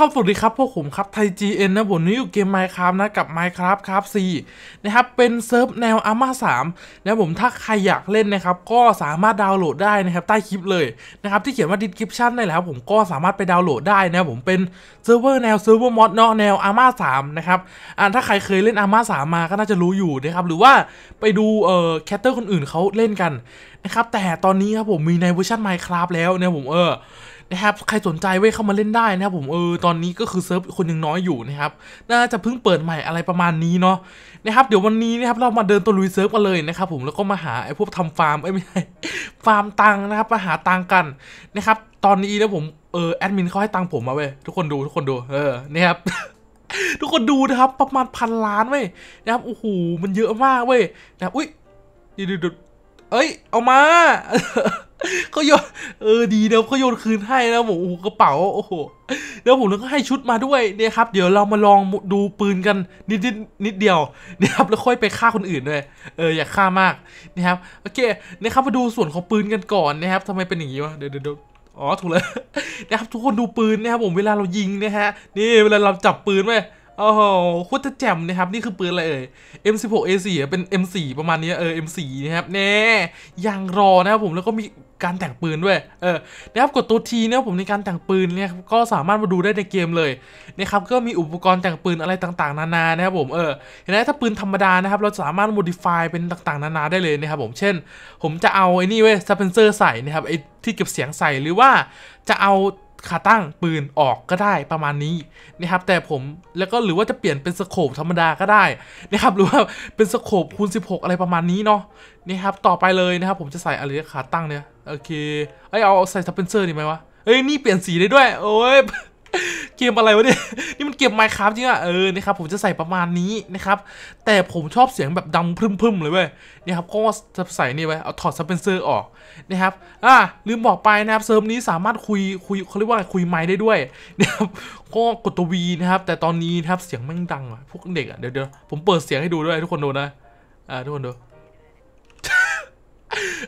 ครับสวัสดีครับพวกผมครับไทย GN นะผมนี้อยู่เกม Minecraft นะกับ Minecraft ครับ4นะครับเป็นเซิร์ฟแนว ARMA 3นะผมถ้าใครอยากเล่นนะครับก็สามารถดาวน์โหลดได้นะครับใต้คลิปเลยนะครับที่เขียนว่า description ได้แล้วผมก็สามารถไปดาวน์โหลดได้นะผมเป็นเซิร์ฟเวอร์แนวเซิร์ฟเวอร์มอดเนาะแนว ARMA 3นะครับอ่าถ้าใครเคยเล่น ARMA 3มาก็น่าจะรู้อยู่นะครับหรือว่าไปดูเอ่อแคตเตอร์คนอื่นเขาเล่นกันนะครับแต่ตอนนี้ครับผมมีในเวอร์ชัน Minecraft แล้วนะผมเออ นะครับใครสนใจเว้ยเข้ามาเล่นได้นะครับผมเออตอนนี้ก็คือเซิร์ฟคนยังน้อยอยู่นะครับน่าจะเพิ่งเปิดใหม่อะไรประมาณนี้เนาะนะครับเดี๋ยววันนี้นะครับเรามาเดินตัวลุยเซิร์ฟกันเลยนะครับผมแล้วก็มาหาไอ้พวกทำฟาร์มเอ้ไม่ใช่ฟาร์มตังนะครับมาหาตังกันนะครับตอนนี้นะผมเออแอดมินเขาให้ตังผมมาเว้ยทุกคนดูทุกคนดูเออนี่ครับทุกคนดูนะครับประมาณพันล้านเว้ยนะครับโอ้โหมันเยอะมากเว้ยนะครับอุ้ยดูดูเอ้ยเอามา เขาโยนเออดีเดี๋ยวเขาโยนคืนให้นะผมโอ้โหกระเป๋าโอ้โหแล้วผมแล้วก็ให้ชุดมาด้วยเนี่ยครับ เดี๋ยวเรามาลองดูปืนกันนิดนิดนิดเดียวนะครับแล้วค่อยไปฆ่าคนอื่นด้วยเอออย่าฆ่ามากนะครับโอเคนะครับมาดูส่วนของปืนกันก่อนนะครับทำไมเป็นอย่างนี้วะเดี๋ยวเดี๋ยวอ๋อถูกแล้วนะครับ ทุกคนดูปืนนะครับผมเวลาเรายิงนะฮะนี่เวลาเราจับปืนไว้โอ้โหโคตรจะแจ่มนะครับ นี่คือปืนอะไรเอ่ย M16A4 เป็น M4 ประมาณนี้เออ M4 นะครับแน่ยังรอนะครับผมแล้วก็มี การแต่งปืนด้วยเออนะครับกดตัวทีนะครับผมในการแต่งปืนเนี่ยก็สามารถมาดูได้ในเกมเลยนะครับก็มีอุปกรณ์แต่งปืนอะไรต่างๆ นานานะครับผมเออเห็นไหมถ้าปืนธรรมดานะครับเราสามารถ modify เป็นต่างๆ นานาได้เลยนะครับผมเช่น ผมจะเอาไอ้นี่เว้ยสเปนเซอร์ใส่นะครับไอ้ที่เก็บเสียงใส่หรือว่าจะเอาขาตั้งปืนออกก็ได้ประมาณนี้นะครับแต่ผมแล้วก็หรือว่าจะเปลี่ยนเป็นสโคปธรรมดาก็ได้นะครับหรือว่าเป็นสโคปคูณ 16 อะไรประมาณนี้เนาะนี่ครับต่อไปเลยนะครับผมจะใส่อะไรขาตั้งเนี่ย โอเคเอ้ยเอาใส่สเปนเซอร์ดีไหมวะเอ้ยนี่เปลี่ยนสีได้ด้วย โอ้ยเกมอะไรวะเนี่ย นี่มันเกมไมค์ครับจริงอะเออนะครับผมจะใส่ประมาณนี้นะครับ แต่ผมชอบเสียงแบบดังพึ่มๆเลยเว้ยนี่ครับก็จะใส่นี่ไว้เอาถอดสเปนเซอร์ออกนะครับอ่าลืมบอกไปนะครับเซิร์ฟนี้สามารถคุยคุยเขาเรียกว่าคุยไมค์ได้ด้วยนะครับก็กดตัววีนะครับ แต่ตอนนี้นะครับเสียงแม่งดังอะพวกเด็กอะเดี๋ยวเดี๋ยวผมเปิดเสียงให้ดูด้วยทุกคนดูนะอ่าทุกคนดู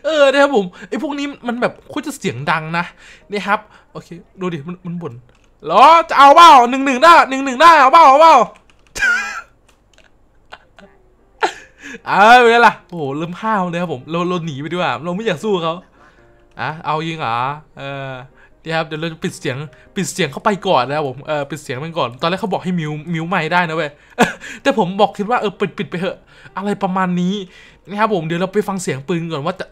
เออนะครับผมไอ้พวกนี้มันแบบโคตรจะเสียงดังนะนี่ครับโอเคดูดิมันมันบ่นหรอจะเอาเปล่าหนึ่งหนึ่งได้หนึ่งหนึ่งได้เอาเปล่าเอาเปล่าเอาเป็นไงล่ะโอ้โหเริ่มห้าวเลยครับผมเราเราหนีไปดีกว่าเราไม่อยากสู้เขาอะเอายิงเหรอเออ เดี๋ยวครับเดี๋ยวเราจะปิดเสียงปิดเสียงเข้าไปก่อนนะครับผมเออปิดเสียงมันก่อน ตอนแรกเขาบอกให้มิวมิวใหม่ได้นะเว้ยแต่ผมบอกคิดว่าเออปิดปิดไปเถอะ อะไรประมาณนี้นะครับผมเดี๋ยวเราไปฟังเสียงปืนก่อนว่าจะ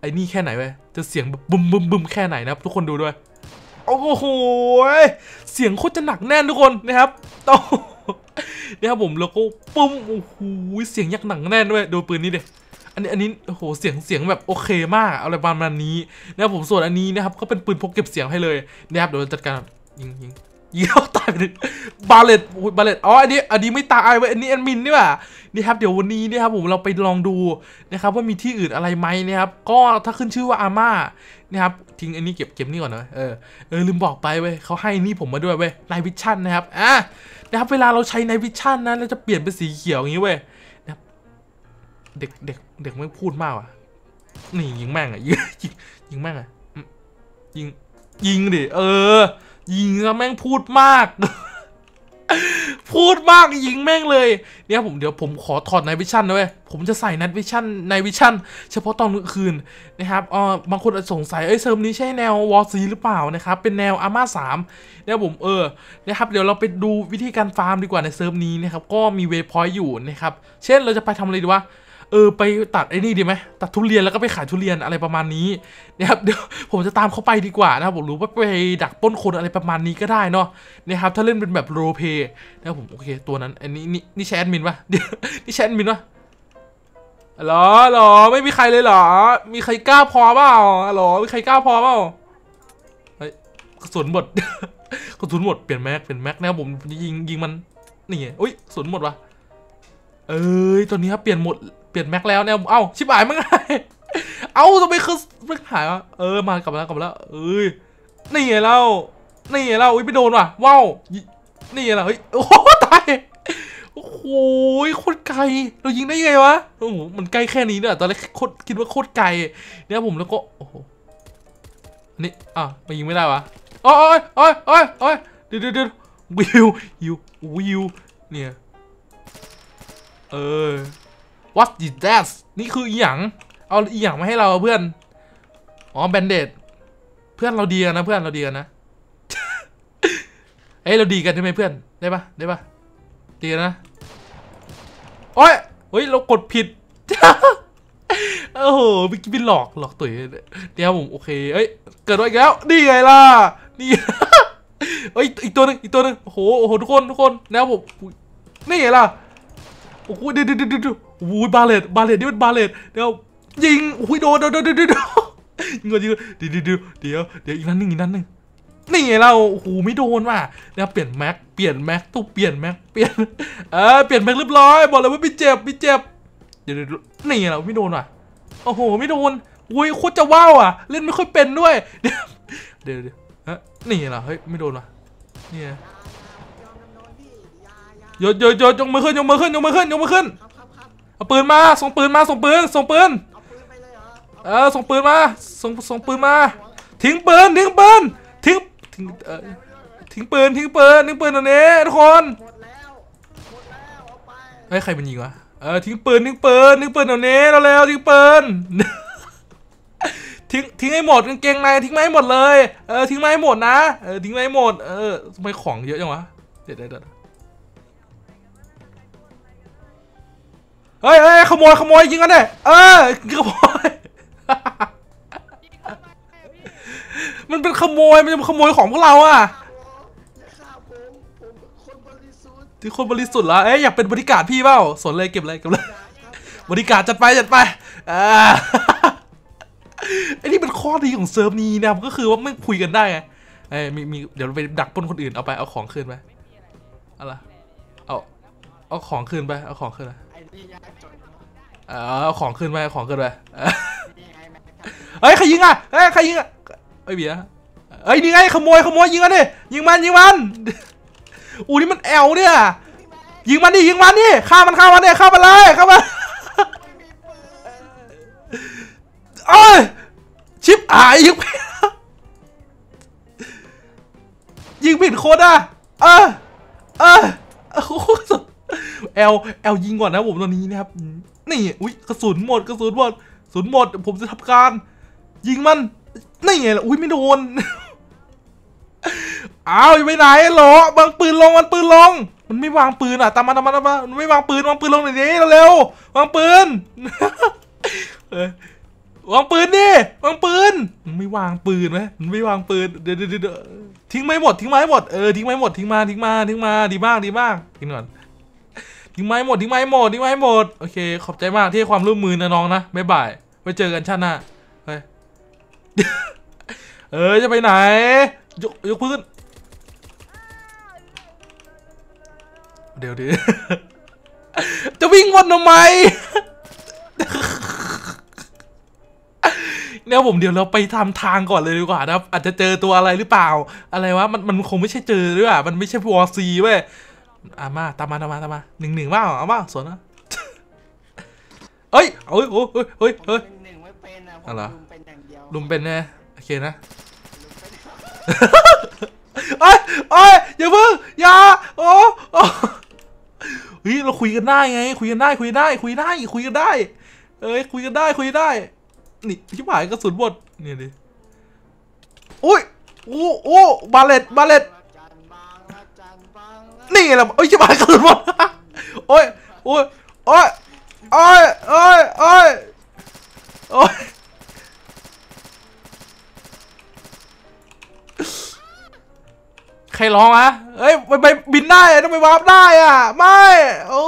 ไอ้นี่แค่ไหนเว้ยจะเสียงบึมบึมบึมแค่ไหนนะครับทุกคนดูด้วยโอ้โหเสียงโคตรจะหนักแน่นทุกคนนะครับโอ้โหนะครับผมแล้วก็ปุ้มโอ้โหเสียงยักหนักแน่นด้วยดูปืนนี้เด็ อันนี้อันนี้โอ้โหเสียงเสียงแบบโอเคมากอะไรประมาณนี้นะครับผมส่วนอันนี้นะครับก็เป็นปืนพกเก็บเสียงให้เลยนะครับเดี๋ยวจัดการยิงยิงยิงเขาตายไปหนึ่งบาเลตบาเลตอ๋ออันนี้อันนี้ไม่ตายเว้ยอันนี้แอดมินนี่ว่านี่ครับเดี๋ยววันนี้นะครับผมเราไปลองดูนะครับว่ามีที่อื่นอะไรไหมนะครับก็ถ้าขึ้นชื่อว่าอาม่านะครับทิ้งอันนี้เก็บเก็บนี่ก่อนนะเออเออลืมบอกไปเว้ยเขาให้นี่ผมมาด้วยเว้ยไนวิชั่นนะครับอะนะครับเวลาเราใช้ไนวิชั่นนะเราจะเปลี่ยนเป็นสีเขียวอย่างนี้เว้ยนะครับเด็กเด็ก เด็กไม่พูดมากว่ะ นี่ยิงแม่งอะยิงยิงยิงแม่งอะยิงยิงดิเออ ยิงแล้วแม่งพูดมาก พูดมากยิงแม่งเลย เนี่ยผมเดี๋ยวผมขอถอดในวิชั่นนะเว้ยผมจะใส่นัดวิชั่นในวิชั่นเฉพาะตอนกลางคืนนะครับเออบางคนอาจสงสัยเอ้ยเซิร์ฟนี้ใช่แนววอร์ซีหรือเปล่านะครับ เป็นแนวอาม่าสามเนี่ยผมเออนะครับเดี๋ยวเราไปดูวิธีการฟาร์มดีกว่าในเซิร์ฟนี้นะครับก็มีเวพอยต์อยู่นะครับเช่นเราจะไปทำอะไรดีวะ เออไปตัดไอ้นี่ดีไหมตัดทุเรียนแล้วก็ไปขายทุเรียนอะไรประมาณนี้นะครับเดี๋ยวผมจะตามเขาไปดีกว่านะครับผมรู้ว่าไปดักป้นคนอะไรประมาณนี้ก็ได้เนาะนะครับถ้าเล่นเป็นแบบโรเพนะครับผมโอเคตัวนั้นอันนี้นี่นี่ใช้แอดมินปะเดี๋ยวนี่ใช้แอดมินปะหรอหรอไม่มีใครเลยหรอ มีใครกล้าพอเปล่าหรอมีใครกล้าพอเปล่าเฮ้ยกระสุนหมดกระสุนหมดเปลี่ยนแม็กเปลี่ยนแม็กนะครับผมยิงยิงมันนี่ไงอุ้ยกระสุนหมดวะเอ้ยตัวนี้ครับเปลี่ยนหมด เปลี่ยนแม็กแล้วเนี่ยเอ้าชิบหายมั้งไงเอ้าทำไมคือมันหายวะเออมากลับมาแล้วกลับมาแล้วเอ้ยนี่ไงเรานี่ไงเราอุ้ยไปโดนว่ะว้าวนี่ไงเราเฮ้ยโอ้ตายโอ้โหโคตรไกลเรายิงได้ยังไงวะโอ้โหมันใกล้แค่นี้เนี่ยตอนแรกโคตรคิดว่าโคตรไกลเนี่ยผมแล้วก็โอ้โหอันนี่อะมายิงไม่ได้วะโอ้ยโอ้ยโอ้ยโอ้ยเดี๋ยวเดี๋ยวเดี๋ยววิวฮิววิวเนี่ยเออ what is that นี่คืออีหยัง เอาอีหยังมาให้เราเพื่อน อ๋อแบนเดดเพื่อนเราดีกันนะเพื่อนเราดีกันนะ เอ้ยเราดีกันใช่ไหมเพื่อน ได้ปะได้ปะดีกันนะ โอ้ยเฮ้ยเรากดผิด โอ้โหมื่กี้เป็นหลอกหลอกตุ๋ยเดี๋ยวผมโอเค เอ้ยเกิดอะไรอีกแล้ว นี่ไงล่ะ นี่เอ้ยอีกตัวนึงอีกตัวนึงโอ้โหโอ้โหทุกคนทุกคนแล้วผมนี่ไงล่ะโอ้โหเดี๋ยวเดี๋ยวเดี๋ยว เดี๋ยวโอ้โหบาเลตบาเลตนี่มันบาเลตเดี๋ยวยิงโอ้โหโดนโดนโดนโดนโดนยิงก่อนยิงก่อนเดี๋ยวเดี๋ยวเดี๋ยวเดี๋ยวเดี๋ยวอีกนัดหนึ่งอีกนัดหนึ่งนี่ไงเราโอ้โหไม่โดนว่ะแล้วเปลี่ยนแม็กเปลี่ยนแม็กตู้เปลี่ยนแม็กเปลี่ยนเออเปลี่ยนแม็กเรียบร้อยบอกเลยว่าไม่เจ็บไม่เจ็บเดี๋ยวนี่ไงเราไม่โดนว่ะโอ้โหไม่โดนอุ้ยโคตรจะว้าวอะ เล่นไม่ค่อยเป็นด้วยเดี๋ยวเดี๋ยวเดี๋ยวฮะนี่เหรอเฮ้ยไม่โดนว่ะนี่ไงยอมจำนนพี่อยาอยาโยนโยนโยนยกมือขึ้นยกมือขึ้นยกมือขึ้นยกมือขึ้น เอาปืนมา ส่งปืนมา ส่งปืน ส่งปืน เอาปืนไปเลยเหรอเออ ส่งปืนมา ส่ง ส่งปืนมา ทิ้งปืน ทิ้งปืน ทิ้ง ทิ้ง เออ ทิ้งปืน ทิ้งปืน ทิ้งปืนตรงนี้ทุกคน หมดแล้วหมดแล้วเอาไปเฮ้ย ใครเป็นยิงวะ เออ ทิ้งปืน ทิ้งปืน ทิ้งปืนตรงนี้เร็วๆทิ้งปืน ทิ้ง ทิ้งให้หมดกางเกงในทิ้งไม่หมดเลย เออ ทิ้งไม่หมดนะ เออ ทิ้งไม่หมด เออทำไมของเยอะจังวะ เดี๋ยวเดี๋ยว เดี๋ยวเฮ้ยเฮ้ยขโมยขโมยยิงกันเลยเออขโมยมันเป็นขโมยมันจะมาขโมยของพวกเราอะอย่าฆ่าผมผมคนบริสุทธิ์ที่คนบริสุทธิ์ละเอ้ยอยากเป็นบริการพี่เปล่าสนเลยเก็บเลยเก็บเลยอย่าครับริการจัดไปจัดไปอ่าไอ้นี่เป็นข้อดีของเซิร์ฟนี้นะครับก็คือว่าไม่คุยกันได้ไงเอ้ยมีมีเดี๋ยวไปดักปนคนอื่นเอาไปเอาของคืนไปอะไรเอาเอาของคืนไปเอาของคืนไปไอ้ นี่ยากจนเออเอของคืนไปเอาของคืนไปเฮ้ยใครยิงอะเฮ้ยใครยิงอะเอ้ยเบียเอ้ยนี่ไงขโมยขโมยยิงมันดิยิงมันยิงมันอู้นี่มันแอลเนี่ยยิงมันดิยิงมันดิฆ่ามันฆ่ามันดิฆ่ามันเลยฆ่ามันเอ้ยชิปหายยิงผิดยิงผิดคนอะเออเออโอ้โห แอลแอลยิงก่อนนะผมตอนนี้นะครับ นี่อุ้ยกระสุนหมดกระสุนหมดกระสุนหมด ผมจะทำการ ยิงมัน นี่ไงล่ะอุ้ยไม่โดน อ้าวอยู่ไปไหนเหรอวางปืนลงมันปืนลง มันไม่วางปืนอะตามมาตามมาตามมามันไม่วางปืนวางปืนลงหน่อยดิเร็ววางปืนเออวางปืนดิวางปืนมันไม่วางปืนไหมมันไม่วางปืนเดี๋ยวเดี๋ยวเดี๋ยวทิ้งไม่หมดทิ้งไม้หมดเออทิ้งไม้หมดทิ้งมาทิ้งมาทิ้งมาดีมากดีมากทิ้งก่อน ทิ้งไม้หมดทิ้งไม้หมดทิ้งไม้หมดโอเค ขอบใจมากที่ความร่วมมือนะน้องนะบ๊ายบายไว้เจอกันชาติหน้าเฮ้ยเออจะไปไหนยกยกพื้นเดี๋ยวดี๋ยวจะวิ่งวนทำไมเนี่ยผมเดี๋ยวเราไปทำทางก่อนเลยดีกว่านะครับอาจจะเจอตัวอะไรหรือเปล่า อะไรวะมันมันคงไม่ใช่เจอหรือเปล่ามันไม่ใช่วอซีเว้ย อะมาตามมาตามมาตามมาหนึ่งหนึ่งบ้าเอาบ้าสวนนะเอ้ยเอ้ยโอ้ยเฮ้ยเฮ้ยเฮ้ยหนึ่งหนึ่งไม่เป็นนะผมอะไรลุมเป็นอย่างเดียวลุมเป็นแน่โอเคนะลุมเป็นเอ้ยเอ้ยอย่าเพิ่งอย่าโอ้โอ้เฮ้ยเราคุยกันได้ไง คุยกันได้คุยได้ คุยได้คุยกันได้ เอ้ยคุยกันได้คุยได้ นี่ชิบหายกระสุนหมดเนี่ยดิอุ้ยโอ้โอ้บาเลตบาเลต นี่ไงล่ะเอ้ยชิบหายกระสุนหมดโอ้ยโอ้ยโอ้ยโอ้ยโอ้ยโอ้ยโอ้ยใครร้องอะเฮ้ยไปไปบินได้ต้องไปวาร์ปได้อะ ไม่ โอ้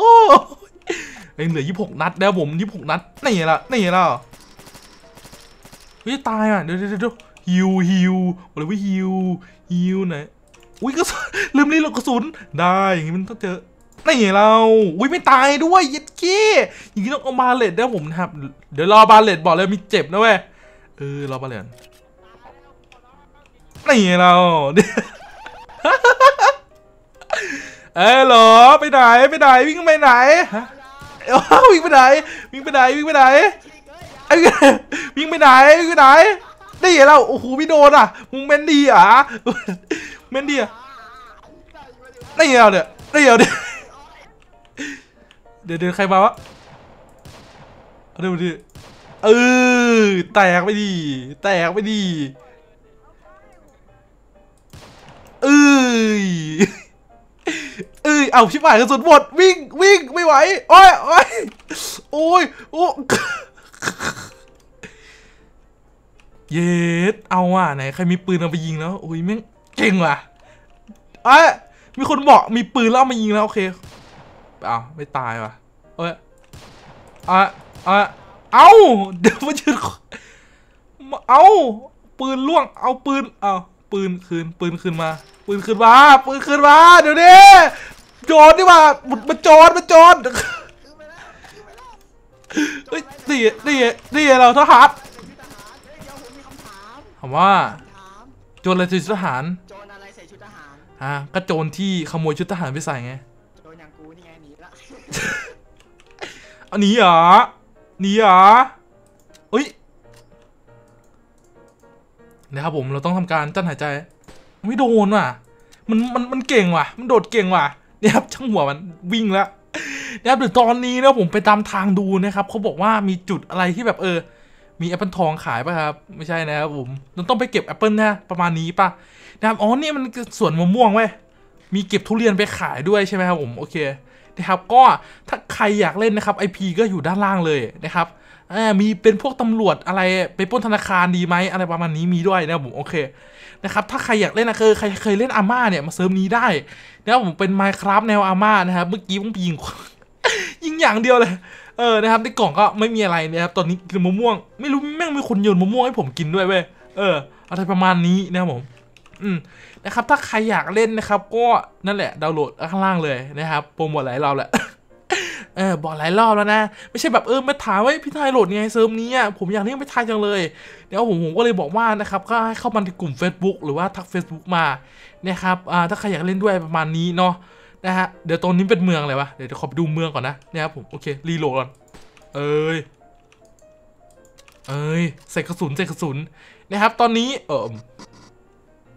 ยเหลือยี่หกนัดแล้วผมยี่หกนัด นี่ละนี่ละเฮ้ยตายอะ เดี๋ยวเดี๋ยวเดี๋ยวฮิวฮิวบอกเลยว่าฮิวฮิวไหน อุ้ยกระสุนลืมรีโหลดกระสุนได้อย่างงี้มันต้องเจอนี่เราอุ้ยไม่ตายด้วยย็ดกี้อย่างงี้ต้องเอาบาเลตนะผมนะครับ เดี๋ยวรอบาเลตบอกเลยมีเจ็บนะเว้ยเออรอบาเลตนี่เราเอ้เหรอไปไหนไปไหนวิ่งไปไหนฮะวิ่งไปไหนวิ่งไปไหนวิ่งไปไหนไอ้วิ่งไปไหนวิ่งไปไหนนี่ไงเราโอ้โหไม่โดนอะมึงเมนดีอะ เมนดีอะนี่เอาเดี๋ยวนี่เอาเดี๋ยวเดี๋ยวเดี๋ยวใครมาวะเดี๋ยวดิเออแตกไปดีแตกไปดีเอ้ยเอ้ยเอาชิบหายกระสุนหมดวิ่งวิ่งไม่ไหวโอ้ยโอ้ยโอ้ยโอ้เย็ดเอาอะไหนใครมีปืนเอาไปยิงแล้วโอ้ยแม่ง เก่งว่ะเอ้ยมีคนบอกมีปืนแล้วเอามายิงแล้วโอเคอ้าวไม่ตายว่ะเอ้ยเอ้ยเอ้ยเอาเดี๋ยวมายืนเอาปืนล่วงเอาปืนเอาปืนคืนปืนคืนมา ปืนคืนมาปืนคืนมาเดี๋ยวนี้โจรนี่ว่ามันโจรมันโจรคือไปแล้วคือไปแล้วเฮ้ยนี่นี่นี่เราทหารใส่ชุดทหารเฮ้ยเดี๋ยวผมมีคำถามถามว่าถามโจรอะไรใส่ชุดทหาร อะก็โจรที่ขโมยชุดทหารไปใส่ไงโจรอย่างกูนี่ไงหนีละเอาหนีเหรอหนีเหรอเฮ้ยนะครับผมเราต้องทำการกั้นหายใจ ไม่โดนว่ะ มันมันมันเก่งว่ะ มันโดดเก่งว่ะเนี่ยครับช่างหัวมันวิ่งแล้วนะครับเดี๋ยวตอนนี้นะผมไปตามทางดูนะครับเขาบอกว่ามีจุดอะไรที่แบบเออ มีแอปเปิลทองขายป่ะครับ ไม่ใช่นะครับผมต้องไปเก็บแอปเปิลนะประมาณนี้ป่ะนะครับอ๋อนี่มันสวนมะม่วงเว้ยมีเก็บทุเรียนไปขายด้วยใช่ไหมครับผมโอเคนะครับก็ถ้าใครอยากเล่นนะครับ IP ก็อยู่ด้านล่างเลยนะครับมีเป็นพวกตำรวจอะไรไปป้นธนาคารดีไหมอะไรประมาณนี้มีด้วยนะผมโอเคนะครับถ้าใครอยากเล่นนะคือใครเคยเล่นอาม่าเนี่ยมาเซิร์ฟนี้ได้นะครับผมเป็น Minecraft แนวอาม่านะครับเมื่อกี้ผมยิงยิงอย่างเดียวเลย เออนะครับในกล่องก็ไม่มีอะไรนะครับตอนนี้กินมะม่วง ไม่รู้แม่งมีคนโยนมะม่วงให้ผมกินด้วยเว้ยเอออะไรประมาณนี้นะครับผมอืมนะครับถ้าใครอยากเล่นนะครับ ก็นั่นแหละดาวน์โหลดข้างล่างเลยนะครับโปรโมทหลายรอบแหละเออบอกหลายรอบแล้วนะ ไม่ใช่แบบเออมาถามว่าพี่ไทยโหลดไงเซิร์ฟนี้อะผมอยากเล่นพี่ไทยจังเลยเดี๋ยวผมผมก็เลยบอกว่านะครับก็ให้เข้ามาในกลุ่ม Facebook หรือว่าทัก Facebook มานะครับอ่าถ้าใครอยากเล่นด้วยประมาณนี้เนาะ นะฮะ เดี๋ยวตรงนี้เป็นเมืองอะไรวะ เดี๋ยวขอไปดูเมืองก่อนนะนะครับผม โอเค รีโหลดก่อน เอ้ย เอ้ยใส่กระสุนใส่กระสุนนะครับ ตอนนี้ เออ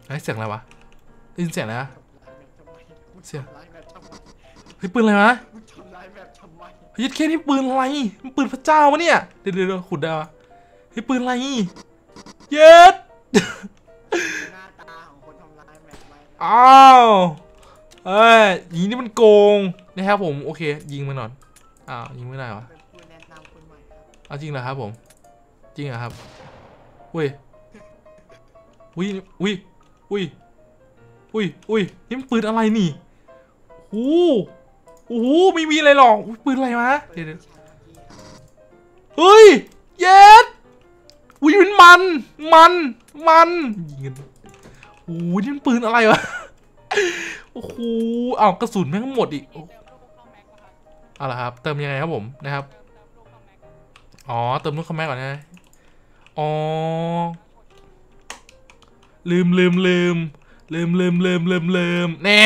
ไอ้เสียงอะไรวะได้ยินเสียงอะไรนะเสียทำร้ายแบบทำไมเฮ้ยปืนอะไรวะมึงทำร้ายแบบทำไมเฮ้ยแค่นี้ปืนอะไร มันปืนพระเจ้าวะเนี่ย เดี๋ยวเดี๋ยวขุดได้วะเฮ้ยปืนอะไร เย็ดอ้าว เอ้ยยิงนี่มันโกงนะครับผมโอเค ยิงมันหน่อยอ้าวยิงไม่ได้วะเป็นผู้แนะนำคนใหม่ครับเอาจริงเหรอครับผม จริงเหรอครับอุ้ยอุ้ยอุ้ยอุ้ยอุ้ยอุ้ยนี่มันปืนอะไรนี่โอ้โหโอ้โหไม่มีอะไรหรอกอุ๊ยปืนอะไรวะเดี๋ยวเดี๋ยวใช่เมื่อกี้ครับเฮ้ยเย็ดอุ้ยมันมันมันมันยิงกันโอ้โหนี่มันปืนอะไรวะ โอ้โหเอากระสุนแม่งหมดอีกโอ้เอาละครับ เติมยังไงครับผมนะครับ อ๋อ เติมลูกคอมแม็กก่อนนะอ๋อ ลืมลืมลืมลืมลืมลืมลืมลืมแน่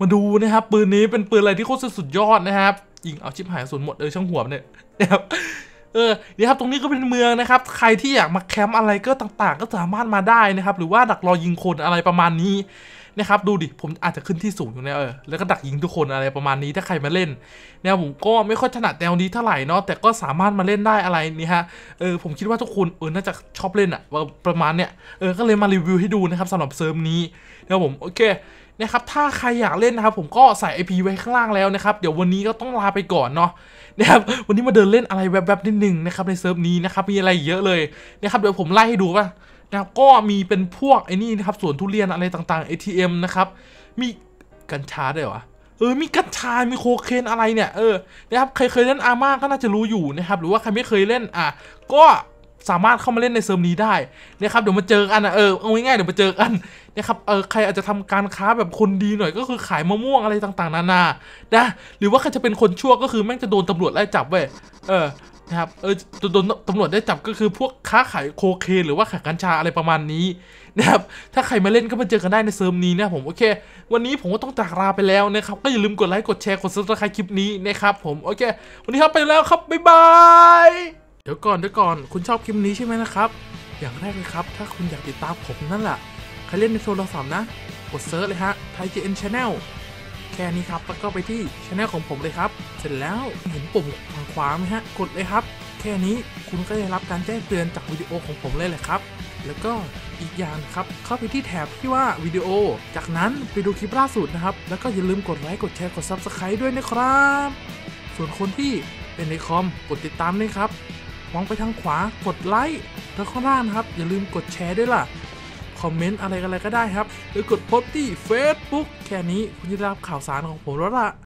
มาดูนะครับ ปืนนี้เป็นปืนอะไรที่โคตรสุดยอดนะครับยิงเอาชิปหายกระสุนหมดเออช่างหัวเนี่ยนะครับเออนี่ครับตรงนี้ก็เป็นเมืองนะครับ ใครที่อยากมาแคมป์อะไรก็ต่างๆ ก็สามารถมาได้นะครับ หรือว่าดักรอยิงคนอะไรประมาณนี้ นะครับดูดิผมอาจจะขึ้นที่สูงอยู่เนี่ยเออแล้วก็ดักยิงทุกคนอะไรประมาณนี้ถ้าใครมาเล่นเนี่ยผมก็ไม่ค่อยถนัดแนวนี้เท่าไหร่เนาะแต่ก็สามารถมาเล่นได้อะไรนี่ฮะเออผมคิดว่าทุกคนเออน่าจะชอบเล่นอะว่าประมาณเนี้ยเออก็เลยมารีวิวให้ดูนะครับสำหรับเซิร์ฟนี้นะผมโอเคนะครับถ้าใครอยากเล่นนะครับ ผมก็ใส่ IP ไว้ข้างล่างแล้วนะครับ เดี๋ยววันนี้ก็ต้องลาไปก่อนเนาะนะครับวันนี้มาเดินเล่นอะไรแวบๆนิดนึงนะครับในเซิร์ฟนี้นะครับมีอะไรเยอะเลยนะครับเดี๋ยวผมไล่ให้ดูป่ะ นะก็มีเป็นพวกไอ้นี่นะครับสวนทุเรียนอะไรต่างๆ ATM นะครับ มีกัญชาด้วยเหรอวะเออ มีกัญชา มีโคเคนอะไรเนี่ย เออ นะครับ ใครเคยเล่นอาม่าก็น่าจะรู้อยู่นะครับ หรือว่าใครไม่เคยเล่น อะ ก็สามารถเข้ามาเล่นในเซิร์ฟนี้ได้นะครับ เดี๋ยวมาเจอกันนะเออ เอาง่ายๆเดี๋ยวมาเจอกันนะครับ เออ ใครอาจจะทำการค้าแบบคนดีหน่อยก็คือขายมะม่วงอะไรต่างๆ นานา นะ หรือว่าใครจะเป็นคนชั่วก็คือแม่งจะโดนตำรวจไล่จับเว้ย เออ นะครับเออโดนตำรวจได้จับก็คือพวกค้าขายโคเคนหรือว่าขายกัญชาอะไรประมาณนี้นะครับถ้าใครมาเล่นก็มาเจอกันได้ในเซิร์ฟนี้นะผมโอเค วันนี้ผมก็ต้องจากลาไปแล้วนะครับก็อย่าลืมกดไลค์กดแชร์กดซับสไครต์คลิปนี้นะครับผมโอเค วันนี้ครับไปแล้วครับบ๊ายบายเดี๋ยวก่อนเดี๋ยวก่อนคุณชอบคลิปนี้ใช่ไหมนะครับอย่างแรกเลยครับ ถ้าคุณอยากติดตามผมนั่นแหละใครเล่นในโทรศัพท์นะ กดเซิร์ชเลยฮะไทย GN Channel แค่นี้ครับ แล้วก็ไปที่ช anel ของผมเลยครับ เสร็จแล้วเห็นปุ่มทางขวาไหมฮะ กดเลยครับ แค่นี้คุณก็ได้รับการแจ้งเตือนจากวิดีโอของผมเลยแหละครับ แล้วก็อีกอย่างครับ เข้าไปที่แถบที่ว่าวิดีโอ จากนั้นไปดูคลิปล่าสุดนะครับ แล้วก็อย่าลืมกดไลค์ กดแชร์ กด Subscribe ด้วยนะครับ ส่วนคนที่เป็นในคอม กดติดตามด้วยครับ มองไปทางขวากดไลค์แล้วข้างล่างนะครับ อย่าลืมกดแชร์ด้วยล่ะ คอมเมนต์อะไรกันอะไรก็ได้ครับ หรือกดโพสต์ที่ Facebook แค่นี้คุณจะได้รับข่าวสารของผมแล้วล่ะ